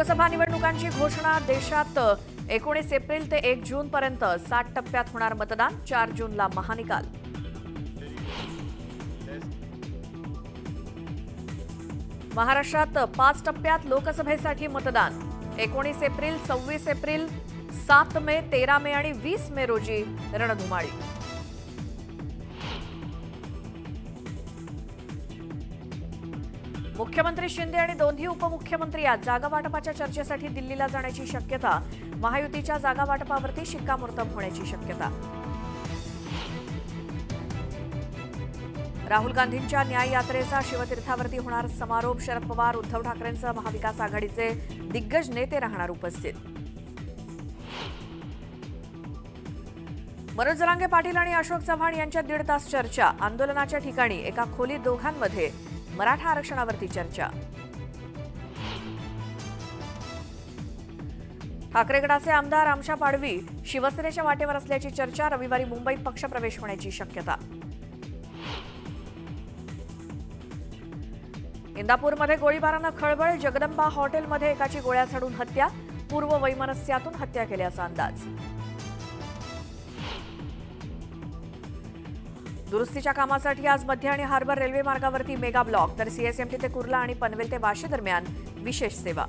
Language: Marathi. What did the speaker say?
लोकसभा निवडणुकांची घोषणा देशात एकोणीस एप्रिल ते एक जून पर्यंत सात टप्प्यात होणार मतदान चार जूनला महानिकाल. महाराष्ट्रात पाच टप्प्यात लोकसभेसाठी मतदान एकोणीस एप्रिल सव्वीस एप्रिल सात मे तेरा मे आणि वीस मे रोजी रणधुमाळी. मुख्यमंत्री शिंदे आणि दोन्ही उपमुख्यमंत्री आज जागावाटपाच्या चर्चेसाठी दिल्लीला जाण्याची शक्यता महायुतीच्या जागावाटपावरती शिक्कामोर्तब होण्याची शक्यता. राहुल गांधींच्या न्याय यात्रेचा शिवतीर्थावरती होणार समारोप शरद पवार उद्धव ठाकरेंसह महाविकास आघाडीचे दिग्गज नेते राहणार उपस्थित. मनोज जरांगे पाटील आणि अशोक चव्हाण यांच्या दीड तास चर्चा आंदोलनाच्या ठिकाणी एका खोलीत दोघांमध्ये मराठा आरक्षणावरती चर्चा. ठाकरेगडाचे आमदार आमशा पाडवी शिवसेनेच्या वाटेवर असल्याची चर्चा रविवारी मुंबईत पक्षप्रवेश होण्याची शक्यता. इंदापूरमध्ये गोळीबारानं खळबळ जगदंबा हॉटेलमध्ये एकाची गोळ्या झाडून हत्या पूर्व वैमनस्यातून हत्या केल्याचा अंदाज. दुरुस्तीच्या कामासाठी आज मध्य आणि हार्बर रेल्वे मार्गावरती मेगा ब्लॉक. तर सीएसएमटी ते कुर्ला आणि पनवेल ते वाशी दरम्यान विशेष सेवा.